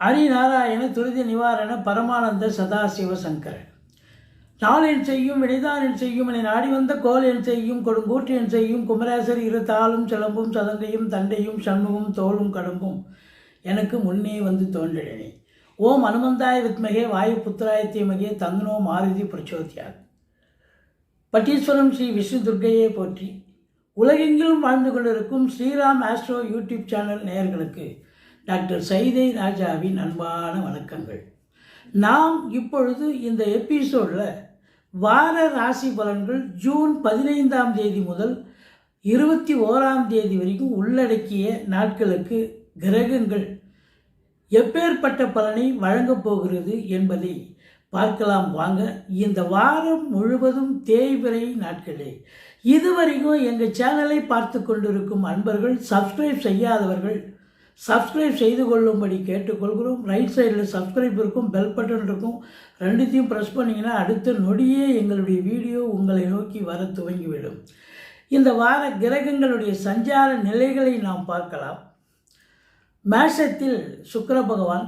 ஹரிநாராயண துரித நிவாரண பரமானந்த சதாசிவ சங்கரன். நாளென் செய்யும் வினைதானின் செய்யும் என நாடி வந்த கோல் என் செய்யும் கொடுங்கூற்றின் செய்யும் குமரேசர் இரு தாளும் சிலம்பும் சதங்கையும் தண்டையும் சண்முகம் தோளும் கடம்பும் எனக்கு முன்னே வந்து தோன்றினே ஓம் அனுமந்தாய வித்மகே வாயு புத்திராய மகே தந்தனோ மாருதி பிரச்சோதியார் பட்டீஸ்வரம் ஸ்ரீ விஷ்ணு துர்க்கையை போற்றி. உலகெங்கிலும் வாழ்ந்து கொண்டிருக்கும் ஸ்ரீராம் ஆஸ்ட்ரோ யூடியூப் சேனல் நேயர்களுக்கு டாக்டர் சைதை ராஜாவின் அன்பான வணக்கங்கள். நாம் இப்பொழுது இந்த எபிசோடில் வார ராசி பலன்கள் ஜூன் பதினைந்தாம் தேதி முதல் இருபத்தி ஓராம் தேதி வரைக்கும் உள்ளடக்கிய நாட்களுக்கு கிரகங்கள் எப்பேற்பட்ட பலனை வழங்கப் போகிறது என்பதை பார்க்கலாம் வாங்க. இந்த வாரம் முழுவதும் தேய்பிறை நாட்களே. இதுவரைக்கும் எங்கள் சேனலை பார்த்து கொண்டிருக்கும் அன்பர்கள் சப்ஸ்கிரைப் செய்யாதவர்கள் சப்ஸ்கிரைப் செய்து கொள்ளும்படி கேட்டுக்கொள்கிறோம். ரைட் சைடில் சப்ஸ்கிரைப் இருக்கும் பெல் பட்டன் இருக்கும். ரெண்டுத்தையும் ப்ரெஸ் பண்ணிங்கன்னா அடுத்த நொடியே எங்களுடைய வீடியோ உங்களை நோக்கி வர துவங்கிவிடும். இந்த வார கிரகங்களுடைய சஞ்சார நிலைகளை நாம் பார்க்கலாம். மேஷத்தில் சுக்கர பகவான்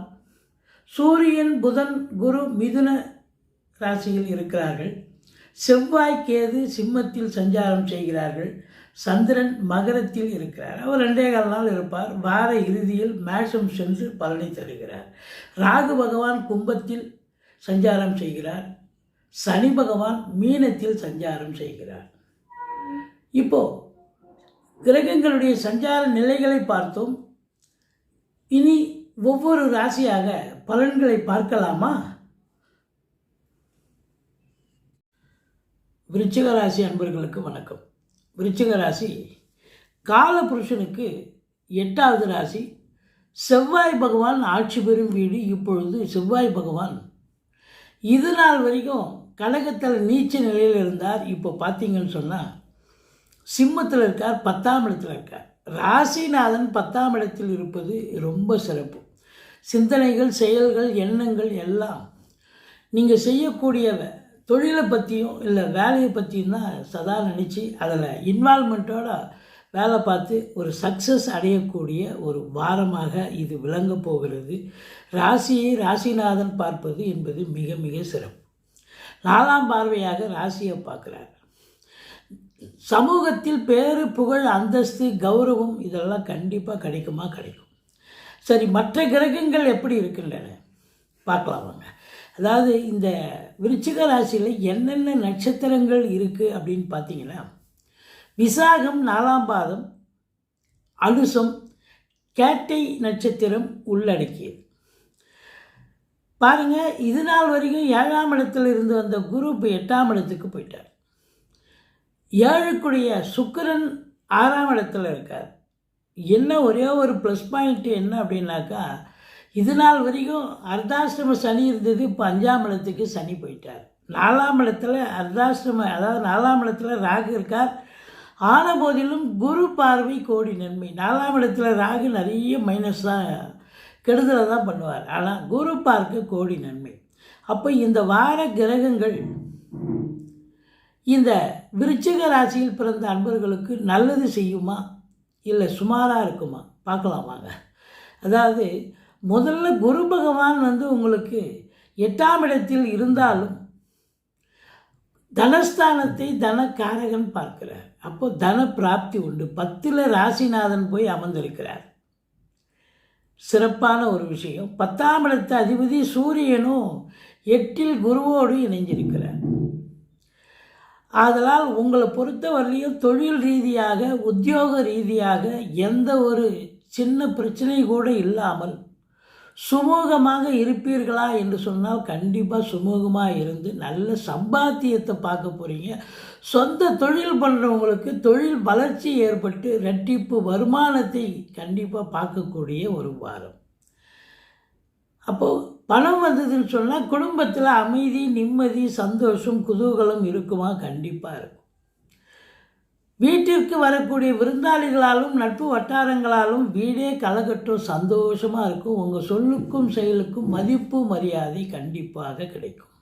சூரியன் புதன் குரு மிதுன ராசியில் இருக்கிறார்கள். செவ்வாய் கேது சிம்மத்தில் சஞ்சாரம் செய்கிறார்கள். சந்திரன் மகரத்தில் இருக்கிறார். அவர் ரெண்டே கால் நாள் இருப்பார். வார இறுதியில் மேஷம் சென்று பலனை தருகிறார். ராகு பகவான் கும்பத்தில் சஞ்சாரம் செய்கிறார். சனி பகவான் மீனத்தில் சஞ்சாரம் செய்கிறார். இப்போ கிரகங்களுடைய சஞ்சார நிலைகளை பார்த்தோம். இனி ஒவ்வொரு ராசியாக பலன்களை பார்க்கலாமா? விருச்சிக ராசி அன்பர்களுக்கு வணக்கம். விருச்சிக ராசி. காலபுருஷனுக்கு எட்டாவது ராசி. செவ்வாய் பகவான் ஆட்சி பெறும் வீடு இப்பொழுது செவ்வாய் பகவான். இது நாள் வரைக்கும் கடகத்தில் நீச்ச நிலையில் இருந்தார். இப்போ பார்த்தீங்கன்னு சொன்னால் சிம்மத்தில் இருக்கார் பத்தாம் இடத்தில் இருக்கார். ராசிநாதன் பத்தாம் இடத்தில் இருப்பது ரொம்ப சிறப்பு. சிந்தனைகள் செயல்கள் எண்ணங்கள் எல்லாம் நீங்கள் செய்யக்கூடியவை தொழிலை பற்றியும் இல்லை வேலையை பற்றியும் தான் சதா நினச்சி அதில் இன்வால்மெண்ட்டோட வேலை பார்த்து ஒரு சக்ஸஸ் அடையக்கூடிய ஒரு வாரமாக இது விளங்க போகிறது. ராசியை ராசிநாதன் பார்ப்பது என்பது மிக மிக சிறப்பு. நாலாம் பார்வையாக ராசியை பார்க்குறார். சமூகத்தில் பேரு புகழ் அந்தஸ்து கௌரவம் இதெல்லாம் கண்டிப்பாக கிடைக்குமா? கிடைக்கும். சரி மற்ற கிரகங்கள் எப்படி இருக்கின்றன? பார்க்கலாம் வாங்க. அதாவது இந்த விருச்சிக ராசியில் என்னென்ன நட்சத்திரங்கள் இருக்குது அப்படின்னு பார்த்தீங்கன்னா விசாகம் நாலாம் பாதம் அனுசம் கேட்டை நட்சத்திரம் உள்ளடக்கியது. பாருங்கள் இது நாள் வரைக்கும் ஏழாம் இடத்துல இருந்து வந்த குரு இப்போ எட்டாம் இடத்துக்கு போயிட்டார். ஏழுக்குடைய சுக்கிரன் ஆறாம் இடத்துல இருக்கார். என்ன ஒரே ஒரு ப்ளஸ் பாயிண்ட் என்ன அப்படின்னாக்கா இது நாள் வரைக்கும் அர்த்தாசிரம சனி இருந்தது. இப்போ அஞ்சாம் இடத்துக்கு சனி போயிட்டார். நாலாம் இடத்துல அர்த்தாசிரம அதாவது நாலாம் இடத்துல ராகு இருக்கார். ஆன போதிலும் குரு பார்வை கோடி நன்மை. நாலாம் இடத்துல ராகு நிறைய மைனஸ் தான் கெடுதலை தான் பண்ணுவார். ஆனால் குரு பார்க்க கோடி நன்மை. அப்போ இந்த வார கிரகங்கள் இந்த விருச்சிக ராசியில் பிறந்த அன்பர்களுக்கு நல்லது செய்யுமா? இல்லை சுமாராக இருக்குமா? பார்க்கலாம் வாங்க. அதாவது முதல்ல குரு பகவான் வந்து உங்களுக்கு எட்டாம் இடத்தில் இருந்தாலும் தனஸ்தானத்தை தனக்காரகன் பார்க்கிறார். அப்போ தன பிராப்தி உண்டு. பத்தில் ராசிநாதன் போய் அமர்ந்திருக்கிறார். சிறப்பான ஒரு விஷயம். பத்தாம் இடத்து அதிபதி சூரியனும் எட்டில் குருவோடு இணைஞ்சிருக்கிறார். ஆதலால் உங்களை பொறுத்தவரையிலையும் தொழில் ரீதியாக உத்தியோக ரீதியாக எந்த ஒரு சின்ன பிரச்சனை கூட இல்லாமல் சுமூகமாக இருப்பீர்களா என்று சொன்னால் கண்டிப்பாக சுமூகமாக இருந்து நல்ல சம்பாத்தியத்தை பார்க்க போகிறீங்க சொந்த தொழில் பண்ணுறவங்களுக்கு தொழில் வளர்ச்சி ஏற்பட்டு ரெட்டிப்பு வருமானத்தை கண்டிப்பாக பார்க்கக்கூடிய ஒரு வாரம். அப்போது பணம் வந்ததுன்னு சொன்னால் குடும்பத்தில் அமைதி நிம்மதி சந்தோஷம் குதூகலம் இருக்குமா? கண்டிப்பாக இருக்கும். வீட்டிற்கு வரக்கூடிய விருந்தாளிகளாலும் நட்பு வட்டாரங்களாலும் வீடே கலகட்டும் சந்தோஷமாக இருக்கும். உங்கள் சொல்லுக்கும் செயலுக்கும் மதிப்பு மரியாதை கண்டிப்பாக கிடைக்கும்.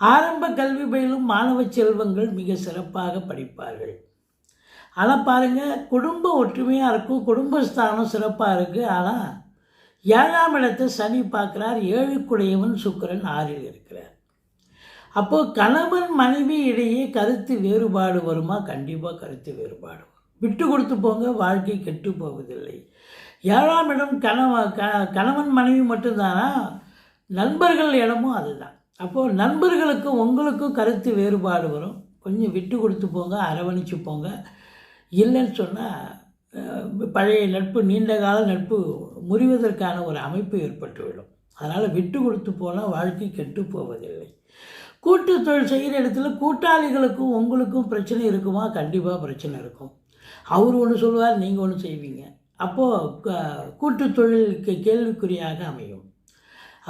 ஆரம்ப கல்வி பயிலும் மாணவ செல்வங்கள் மிக சிறப்பாக படிப்பார்கள். ஆனால் பாருங்கள் குடும்ப ஒற்றுமையாக இருக்கும் குடும்பஸ்தானம் சிறப்பாக இருக்குது ஆனால் ஏழாம் இடத்தை சனி பார்க்குறார் ஏழுக்குடையவன் சுக்கிரன் ஆறில் இருக்கிறார். அப்போது கணவன் மனைவி இடையே கருத்து வேறுபாடு வருமா? கண்டிப்பாக கருத்து வேறுபாடு வரும். விட்டு கொடுத்து போங்க வாழ்க்கை கெட்டு போவதில்லை. ஏழாம் இடம் கணவ க கணவன் மனைவி மட்டும்தானா? நண்பர்கள் இடமும் அதுதான். அப்போது நண்பர்களுக்கும் உங்களுக்கும் கருத்து வேறுபாடு வரும். கொஞ்சம் விட்டு கொடுத்து போங்க அரவணைச்சு போங்க. இல்லைன்னு சொன்னால் பழைய நட்பு நீண்ட கால நட்பு முறிவதற்கான ஒரு அமைப்பு ஏற்பட்டுவிடும். அதனால் விட்டு கொடுத்து போனால் வாழ்க்கை கெட்டு போவதில்லை. கூட்டு தொழில் செய்கிற இடத்துல கூட்டாளிகளுக்கும் உங்களுக்கும் பிரச்சனை இருக்குமா? கண்டிப்பாக பிரச்சனை இருக்கும். அவர் ஒன்று சொல்லுவார் நீங்கள் ஒன்று செய்வீங்க. அப்போது கூட்டு தொழிலுக்கு கேள்விக்குறியாக அமையும்.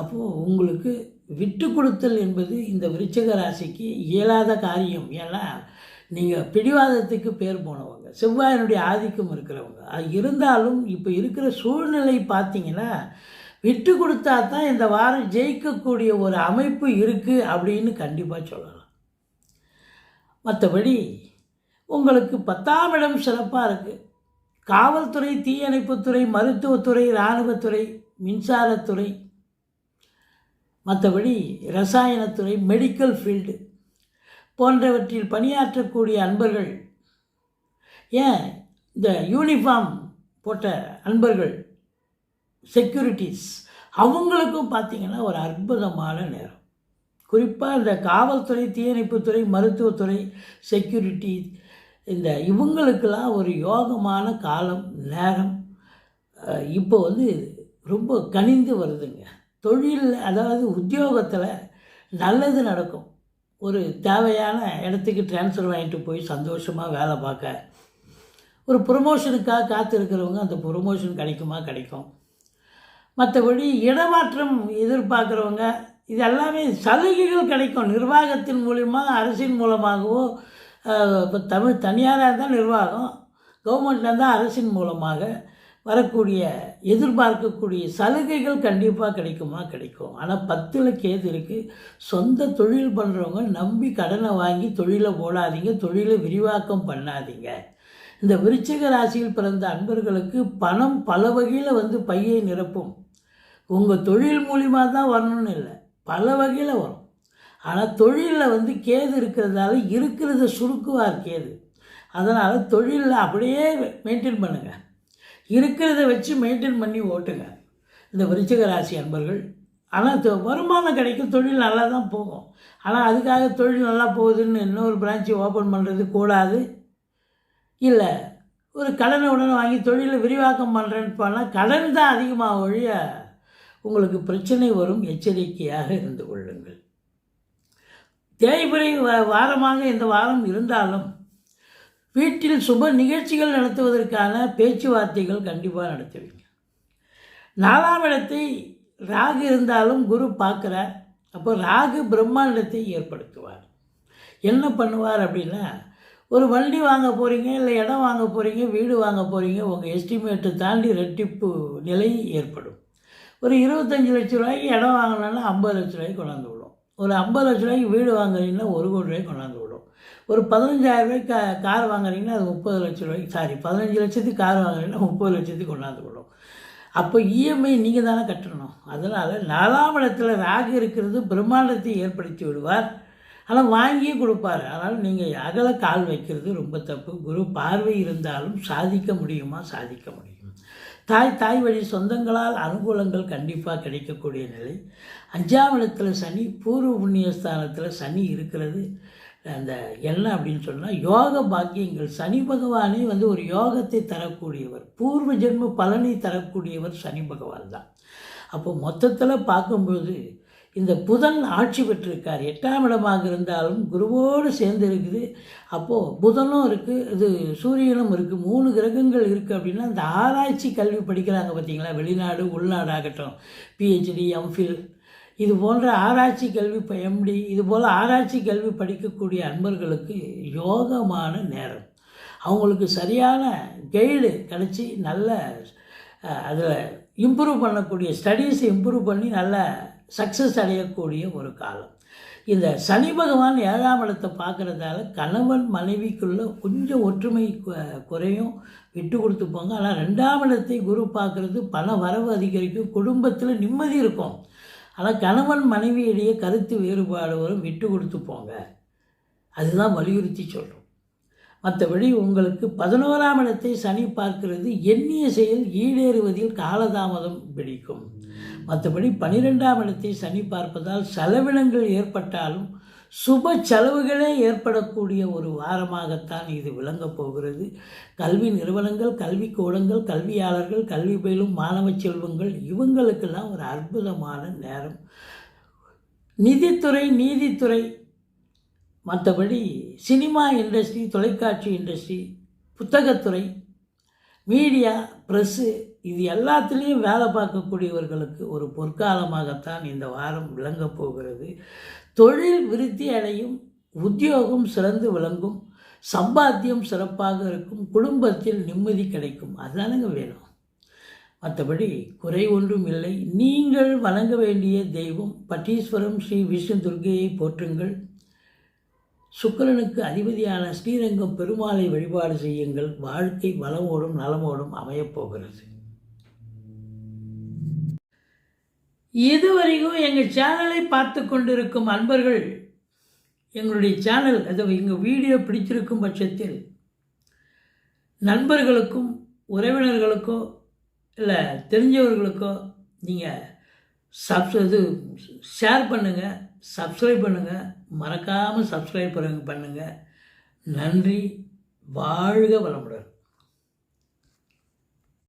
அப்போது உங்களுக்கு விட்டு கொடுத்தல் என்பது இந்த விருச்சக ராசிக்கு இயலாத காரியம். ஏன்னா நீங்கள் பிடிவாதத்துக்கு பேர் போனவங்க செவ்வாயினுடைய ஆதிக்கம் இருக்கிறவங்க. அது இருந்தாலும் இப்போ இருக்கிற சூழ்நிலை பார்த்தீங்கன்னா விட்டு கொடுத்தா தான் இந்த வாரம் ஜெயிக்கக்கூடிய ஒரு அமைப்பு இருக்குது அப்படின்னு கண்டிப்பாக சொல்லலாம். மற்றபடி உங்களுக்கு பத்தாம் இடம் சிறப்பாக இருக்குது காவல்துறை தீயணைப்புத்துறை மருத்துவத்துறை இராணுவத்துறை மின்சாரத்துறை மற்றபடி ரசாயனத்துறை மெடிக்கல் ஃபீல்டு போன்றவற்றில் பணியாற்றக்கூடிய அன்பர்கள் ஏன் இந்த யூனிஃபார்ம் போட்ட அன்பர்கள் செக்யூரிட்டிஸ் அவங்களுக்கும் பார்த்திங்கன்னா ஒரு அற்புதமான நேரம். குறிப்பாக இந்த காவல்துறை தீயணைப்புத்துறை மருத்துவத்துறை செக்யூரிட்டி இந்த இவங்களுக்கெல்லாம் ஒரு யோகமான காலம் நேரம். இப்போ வந்து ரொம்ப கனிந்து வருதுங்க. தொழிலில் அதாவது உத்தியோகத்தில் நல்லது நடக்கும். ஒரு தேவையான இடத்துக்கு ட்ரான்ஸ்ஃபர் வாங்கிட்டு போய் சந்தோஷமாக வேலை பார்க்க. ஒரு ப்ரொமோஷனுக்காக காத்திருக்கிறவங்க அந்த ப்ரொமோஷன் கிடைக்குமா? கிடைக்கும். மற்றபடி இடமாற்றம் எதிர்பார்க்குறவங்க இது எல்லாமே சலுகைகள் கிடைக்கும். நிர்வாகத்தின் மூலியமாக அரசின் மூலமாகவோ இப்போ தமிழ் தனியாராக இருந்தால் நிர்வாகம் கவர்மெண்ட்டில் இருந்தால் அரசின் மூலமாக வரக்கூடிய எதிர்பார்க்கக்கூடிய சலுகைகள் கண்டிப்பாக கிடைக்குமா? கிடைக்கும். ஆனால் பத்தில் கேது இருக்குது சொந்த தொழில் பண்ணுறவங்க நம்பி கடனை வாங்கி தொழிலை போடாதீங்க தொழிலை விரிவாக்கம் பண்ணாதீங்க. இந்த விருச்சிக ராசியில் பிறந்த அன்பர்களுக்கு பணம் பல வகையில் வந்து பையை நிரப்பும். உங்கள் தொழில் மூலிமா தான் வரணும்னு இல்லை. பல வகையில் வரும். ஆனால் தொழிலில் வந்து கேது இருக்கிறதால இருக்கிறத சுருக்குவார் கேது. அதனால் தொழிலில் அப்படியே மெயின்டைன் பண்ணுங்கள் இருக்கிறத வச்சு மெயின்டைன் பண்ணி ஓட்டுங்க. இந்த விருச்சிக ராசி அன்பர்கள் ஆனால் வருமானம் கிடைக்கும் தொழில் நல்லா தான் போகும். ஆனால் அதுக்காக தொழில் நல்லா போகுதுன்னு இன்னொரு பிரான்ச்சு ஓப்பன் பண்ணுறது கூடாது. இல்லை ஒரு கடனை உடனே வாங்கி தொழிலை விரிவாக்கம் பண்ணுறேன்னு போனால் கடன் தான் அதிகமாக ஒழிய உங்களுக்கு பிரச்சனை வரும் எச்சரிக்கையாக இருந்து கொள்ளுங்கள். தேய்பிரை வ- வாரமாக இந்த வாரம் இருந்தாலும் வீட்டில் சுப நிகழ்ச்சிகள் நடத்துவதற்கான பேச்சுவார்த்தைகள் கண்டிப்பாக நடத்துவீங்க. நாலாம் இடத்தை ராகு இருந்தாலும் குரு பார்க்குறார். அப்போ ராகு பிரம்மாண்டத்தை ஏற்படுத்துவார். என்ன பண்ணுவார் அப்படின்னா ஒரு வண்டி வாங்க போகிறீங்க இல்லை இடம் வாங்க போகிறீங்க வீடு வாங்க போகிறீங்க உங்கள் எஸ்டிமேட்டை தாண்டி ரெட்டிப்பு நிலை ஏற்படும். ஒரு இருபத்தஞ்சி லட்ச ரூபாய்க்கு இடம் வாங்கினோன்னா ஐம்பது லட்ச ரூபாய்க்கு கொண்டாந்து விடும். ஒரு ஐம்பது லட்ச ரூபாய்க்கு வீடு வாங்குறீங்கன்னா ஒரு கோடி ரூபாய்க்கு கொண்டாந்து விடும். ஒரு பதினஞ்சாயிரம் ரூபாய்க்கு கா கார் வாங்குறீங்கன்னா அது முப்பது லட்ச ரூபாய்க்கு சாரி பதினஞ்சு லட்சத்துக்கு கார் வாங்குறீங்கன்னா முப்பது லட்சத்துக்கு கொண்டாந்து விடும். அப்போ இஎம்ஐ நீங்கள் தானே கட்டணும். அதனால் நாலாம் இடத்துல ராகு இருக்கிறது பிரம்மாண்டத்தை ஏற்படுத்தி விடுவார். ஆனால் வாங்கியே கொடுப்பார். அதனால் நீங்கள் அகல கால் வைக்கிறது ரொம்ப தப்பு. குரு பார்வை இருந்தாலும் சாதிக்க முடியுமா? சாதிக்க முடியும். தாய் தாய் வழி சொந்தங்களால் அனுகூலங்கள் கண்டிப்பாக கிடைக்கக்கூடிய நிலை. அஞ்சாம் இடத்துல சனி பூர்வ புண்ணியஸ்தானத்தில் சனி இருக்கிறது. அந்த என்ன அப்படின்னு சொன்னால் யோக பாக்கியங்கள். சனி பகவானே வந்து ஒரு யோகத்தை தரக்கூடியவர். பூர்வ ஜென்ம பலனை தரக்கூடியவர் சனி பகவான் தான். அப்போ மொத்தத்தில் பார்க்கும்போது இந்த புதன் ஆட்சி பெற்றிருக்கார். எட்டாம் இடமாக இருந்தாலும் குருவோடு சேர்ந்து இருக்குது அப்போது புதனும் இருக்குது இது சூரியனும் இருக்குது மூணு கிரகங்கள் இருக்குது அப்படின்னா இந்த ஆராய்ச்சி கல்வி படிக்கிறாங்க பார்த்தீங்களா? வெளிநாடு உள்நாடு ஆகட்டும் பிஹெச்டி எம்ஃபில் இது போன்ற ஆராய்ச்சி கல்வி இப்போ எம்டி இது போல் ஆராய்ச்சி கல்வி படிக்கக்கூடிய அன்பர்களுக்கு யோகமான நேரம். அவங்களுக்கு சரியான கைடு கிடச்சி நல்ல அதில் இம்ப்ரூவ் பண்ணக்கூடிய ஸ்டடீஸை இம்ப்ரூவ் பண்ணி நல்ல சக்ஸஸ் அடையக்கூடிய ஒரு காலம். இந்த சனி பகவான் ஏழாம் இடத்தை பார்க்குறதால கணவன் மனைவிக்குள்ளே கொஞ்சம் ஒற்றுமை குறையும். விட்டு கொடுத்து போங்க. ஆனால் ரெண்டாம் இடத்தை குரு பார்க்குறது பண வரவு அதிகரிக்கும். குடும்பத்தில் நிம்மதி இருக்கும். ஆனால் கணவன் மனைவியிடையே கருத்து வேறுபாடு வரும். விட்டு கொடுத்து போங்க. அதுதான் வலியுறுத்தி சொல்கிறோம் மற்றபடி உங்களுக்கு பதினோராம் இடத்தை சனி பார்க்கிறது எண்ணிய செயல் ஈடேறுவதில் காலதாமதம் பிடிக்கும். மற்றபடி பனிரெண்டாம் இடத்தை சனி பார்ப்பதால் செலவினங்கள் ஏற்பட்டாலும் சுப செலவுகளே ஏற்படக்கூடிய ஒரு வாரமாகத்தான் இது விளங்கப் போகிறது. கல்வி நிறுவனங்கள் கல்வி கூடங்கள் கல்வியாளர்கள் கல்வி பயிலும் மாணவ செல்வங்கள் இவங்களுக்கெல்லாம் ஒரு அற்புதமான நேரம். நிதித்துறை நீதித்துறை மற்றபடி சினிமா இண்டஸ்ட்ரி தொலைக்காட்சி இண்டஸ்ட்ரி புத்தகத்துறை மீடியா ப்ரெஸ்ஸு இது எல்லாத்துலேயும் வேலை பார்க்கக்கூடியவர்களுக்கு ஒரு பொற்காலமாகத்தான் இந்த வாரம் விளங்கப் போகிறது. தொழில் விருத்தி அடையும் உத்தியோகம் சிறந்து விளங்கும் சம்பாத்தியம் சிறப்பாக இருக்கும் குடும்பத்தில் நிம்மதி கிடைக்கும். அதுதானுங்க வேணும். மற்றபடி குறை ஒன்றும் இல்லை. நீங்கள் வணங்க வேண்டிய தெய்வம் பட்டீஸ்வரம் ஸ்ரீ விஷ்ணு துர்க்கையை போற்றுங்கள். சுக்கிரனுக்கு அதிபதியான ஸ்ரீரங்கம் பெருமாளை வழிபாடு செய்யுங்கள். வாழ்க்கை வளமோடும் நலமோடும் அமையப்போகிறது இதுவரைக்கும் எங்கள் சேனலை பார்த்து கொண்டிருக்கும் அன்பர்கள் எங்களுடைய சேனல் அது எங்கள் வீடியோ பிடிச்சிருக்கும் பட்சத்தில் நண்பர்களுக்கும் உறவினர்களுக்கோ இல்லை தெரிஞ்சவர்களுக்கோ நீங்கள் சப்ஸ் இது ஷேர் பண்ணுங்கள் சப்ஸ்கிரைப் பண்ணுங்கள் மறக்காமல் சப்ஸ்கிரைப் பண்ணுங்கள் நன்றி. வாழ்க வளமுடன்.